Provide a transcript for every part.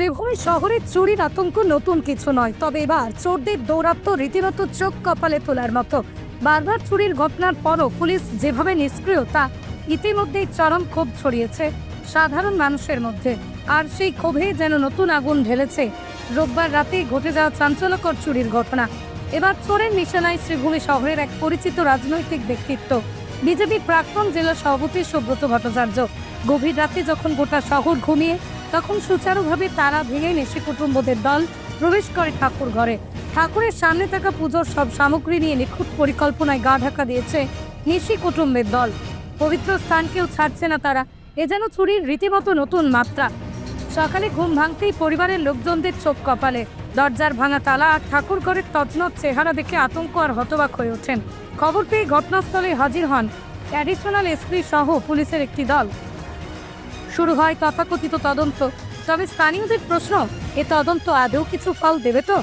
শ্রীভূমি শহরে চুরির আতঙ্ক নতুন কিছু নয়, তবে এবার চোরদের দৌরাত্ম রীতিমতো চোখ কপালে তোলার মতো। বারবার চুরির ঘটনার পরও পুলিশ যেভাবে নিষ্ক্রিয়, তা ইতিমধ্যেই চরম ক্ষোভ ছড়িয়েছে সাধারণ মানুষের মধ্যে। আর সেই ক্ষোভে যেন নতুন আগুন ঢেলেছে, রোববার রাতে ঘটে যাওয়া চাঞ্চল্যকর চুরির ঘটনা। এবার চোরের নিশানায় শ্রীভূমি শহরের এক পরিচিত রাজনৈতিক ব্যক্তিত্ব বিজেপির প্রাক্তন জেলা সভাপতি সুব্রত ভট্টাচার্য। গভীর রাতে যখন গোটা শহর ঘুমিয়ে তখন সুচারুভাবে তারা ভেঙে নেশে কুটুম্বদের দল প্রবেশ করে ঠাকুর ঘরে। ঠাকুরের সামনে থাকা পুজোর সব সামগ্রী নিয়ে নিখুঁত পরিকল্পনায় গা ঢাকা দিয়েছে নিশি কুটুম্বের দল। পবিত্র স্থানকেও ছাড়ছে না তারা। এ যেন চুরির রীতিমতো নতুন মাত্রা। সকালে ঘুম ভাঙতেই পরিবারের লোকজনদের চোখ কপালে। দরজার ভাঙা তালা আর ঠাকুর ঘরের তছনছ চেহারা দেখে আতঙ্ক আর হতবাক হয়ে ওঠেন। খবর পেয়ে ঘটনাস্থলে হাজির হন অ্যাডিশনাল এসপি সহ পুলিশের একটি দল। শুরু হয় তথাকথিত তদন্ত। তবে স্থানীয়দের প্রশ্ন, এ তদন্ত আদৌ কিছু ফল দেবে তো?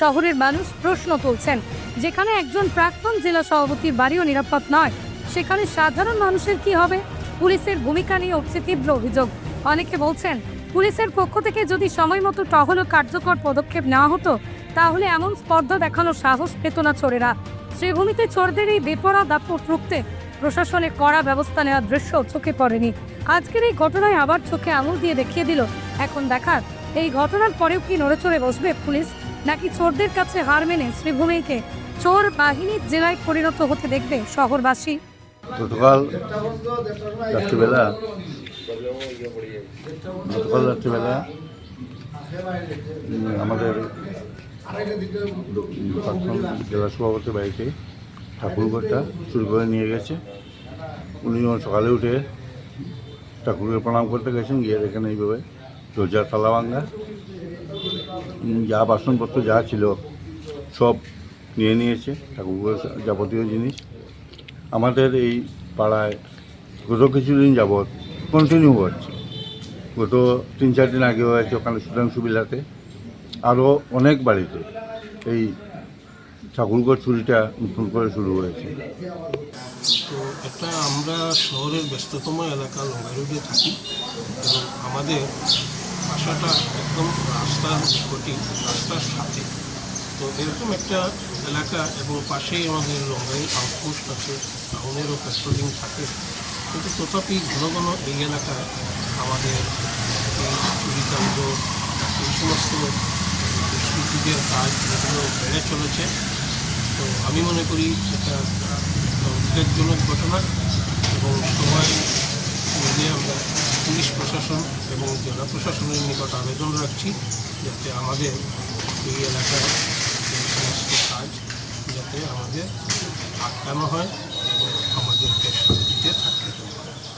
শহরের মানুষ প্রশ্ন তুলছেন, যেখানে একজন প্রাক্তন জেলা সভাপতির বাড়িও নিরাপদ নয়, সেখানে সাধারণ মানুষের কি হবে? পুলিশের ভূমিকা নিয়ে উঠছে তীব্র অভিযোগ। অনেকে বলছেন, পুলিশের পক্ষ থেকে যদি সময় মতো টহল ও কার্যকর পদক্ষেপ নেওয়া হতো, তাহলে এমন স্পর্ধা দেখানোর সাহস পেত না চোরেরা। শ্রীভূমিতে চোরদের এই বেপরা দাপট রুখতে প্রশাসনের কড়া ব্যবস্থা নেওয়ার দৃশ্য চোখে পড়েনি। আজকের এই ঘটনায় আবার চোখে আঙুল দিয়ে দেখিয়ে দিল, এখন দেখার। এই ঘটনার পরেও কি নড়েচড়ে বসবে পুলিশ? নাকি চোরদের কাছে হার মেনে শ্রীভূমিকে চোর বাহিনীর জেলায় পরিণত হতে দেখবে শহরবাসী? গতকাল রাত্রিবেলা গতকাল রাত্রিবেলা আমাদের জেলা সভাপতির বাড়িতে ঠাকুরঘরটা চুরি করে নিয়ে গেছে। উনি যখন সকালে উঠে ঠাকুরকে প্রণাম করতে গেছেন, গিয়ে দেখেন এইভাবে দরজার তালা ভাঙ্গা যা বাসনপত্র যা ছিল সব নিয়ে নিয়েছে ঠাকুরের যাবতীয় জিনিস। আমাদের এই পাড়ায় গত কিছুদিন যাবৎ কন্টিনিউ হচ্ছে। গত তিন চার দিন আগে হয়েছে ওখানে সুধাংশু বিলাতে। আরও অনেক বাড়িতে এই ঠাকুরগড় চুরিটা নতুন করে শুরু হয়েছে। তো একটা আমরা শহরের ব্যস্ততম এলাকা লঙ্গা রোডে থাকি। এবং আমাদের বাসাটা একদম রাস্তার নিকটে, রাস্তার সাথে। তো এরকম একটা এলাকা এবং পাশেই আমাদের লঙ্গাই আউটপোস্ট আছে, টাউনেরও পেট্রোলিং থাকে। কিন্তু তথাপি ঘন ঘন এই এলাকায় আমাদের এই চুরিকাণ্ড, এই সমস্ত দুষ্কৃতীদের কাজ এগুলো বেড়ে চলেছে। তো আমি মনে করি এটা উদ্বেগজনক ঘটনা এবং সবাই মিলে আমরা পুলিশ প্রশাসন এবং জেলা প্রশাসনের নিকট আবেদন রাখছি যাতে আমাদের এই এলাকায় সমস্ত কাজ, যাতে আমাদের আটকানো হয়।